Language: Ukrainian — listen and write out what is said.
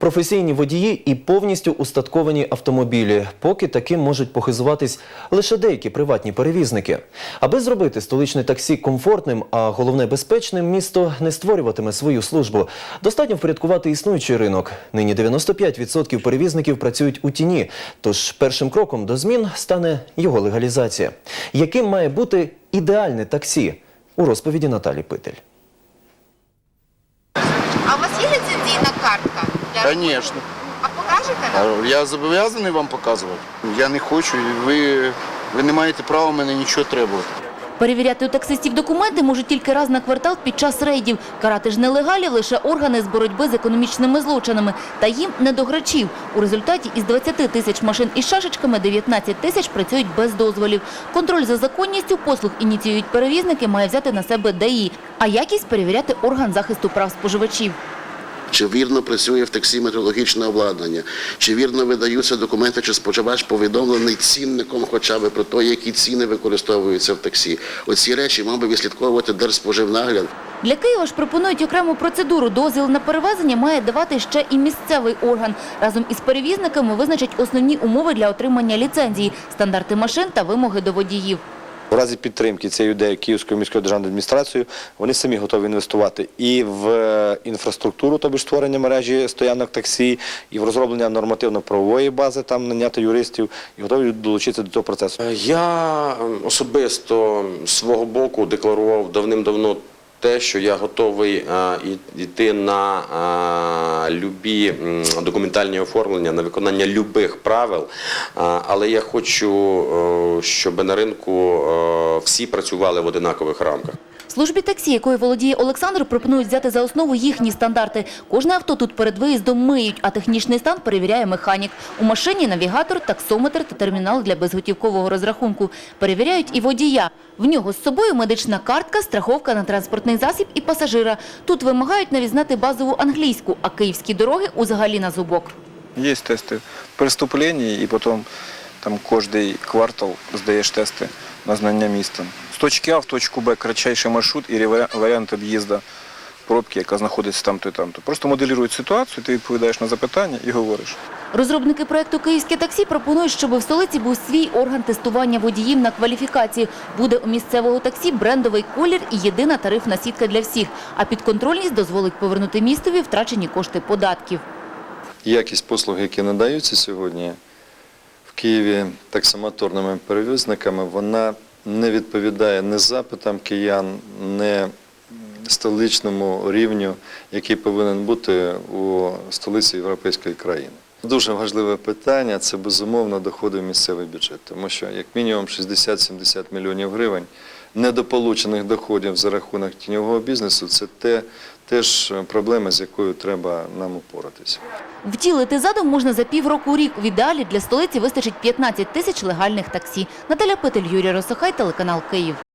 Професійні водії і повністю устатковані автомобілі. Поки таким можуть похизуватись лише деякі приватні перевізники. Аби зробити столичне таксі комфортним, а головне безпечним, місто не створюватиме свою службу. Достатньо впорядкувати існуючий ринок. Нині 95% перевізників працюють у тіні. Тож першим кроком до змін стане його легалізація. Яким має бути ідеальне таксі? У розповіді Наталі Питель. А у вас є картка? Звісно. А покажете нам? Я зобов'язаний вам показувати. Я не хочу, і ви, ви не маєте права мене нічого требувати. Перевіряти у таксистів документи можуть тільки раз на квартал під час рейдів. Карати ж нелегалів лише органи з боротьби з економічними злочинами. Та їм не до грачів. У результаті із 20 тисяч машин із шашечками 19 тисяч працюють без дозволів. Контроль за законністю послуг ініціюють перевізники, має взяти на себе ДАІ. А якість перевіряти орган захисту прав споживачів. Чи вірно працює в таксі метрологічне обладнання, чи вірно видаються документи, чи споживач повідомлений цінником хоча б про те, які ціни використовуються в таксі. Оці речі мав би відслідковувати Держспоживнагляд. Для Києва ж пропонують окрему процедуру. Дозвіл на перевезення має давати ще і місцевий орган. Разом із перевізниками визначать основні умови для отримання ліцензії, стандарти машин та вимоги до водіїв. В разі підтримки цієї ідеї Київською міською державною адміністрацією вони самі готові інвестувати і в інфраструктуру, тобі ж створення мережі стоянок таксі, і в розроблення нормативно-правової бази, там наняти юристів, і готові долучитися до цього процесу. Я особисто свого боку декларував давним-давно те, що я готовий е, йти на е, любі документальні оформлення, на виконання любих правил, Е, але я хочу, щоб на ринку всі працювали в одинакових рамках. Службі таксі, якою володіє Олександр, пропонують взяти за основу їхні стандарти. Кожне авто тут перед виїздом миють, а технічний стан перевіряє механік. У машині навігатор, таксометр та термінал для безготівкового розрахунку. Перевіряють і водія. В нього з собою медична картка, страховка на транспортний засіб і пасажира. Тут вимагають навізнати базову англійську, а київські дороги узагалі на зубок. Є тести преступлений, і потім там кожний квартал здаєш тести на знання міста. З точки А в точку Б кратчайший маршрут і варіант об'їзду пробки, яка знаходиться там-то і там-то. Просто моделюють ситуацію, ти відповідаєш на запитання і говориш. Розробники проекту «Київське таксі» пропонують, щоб в столиці був свій орган тестування водіїв на кваліфікації. Буде у місцевого таксі брендовий колір і єдина тарифна сітка для всіх. А підконтрольність дозволить повернути містові втрачені кошти податків. Якість послуг, які надаються сьогодні в Києві таксомоторними перевізниками, вона не відповідає не запитам киян, не столичному рівню, який повинен бути у столиці європейської країни. Дуже важливе питання це безумовно доходи в місцевий бюджет, тому що як мінімум 60-70 мільйонів гривень недополучених доходів за рахунок тіньового бізнесу це те, теж проблема, з якою треба нам упоратися. Втілити задум можна за півроку рік. В ідеалі для столиці вистачить 15 тисяч легальних таксі. Наталя Петель, Юрій Росохай, телеканал Київ.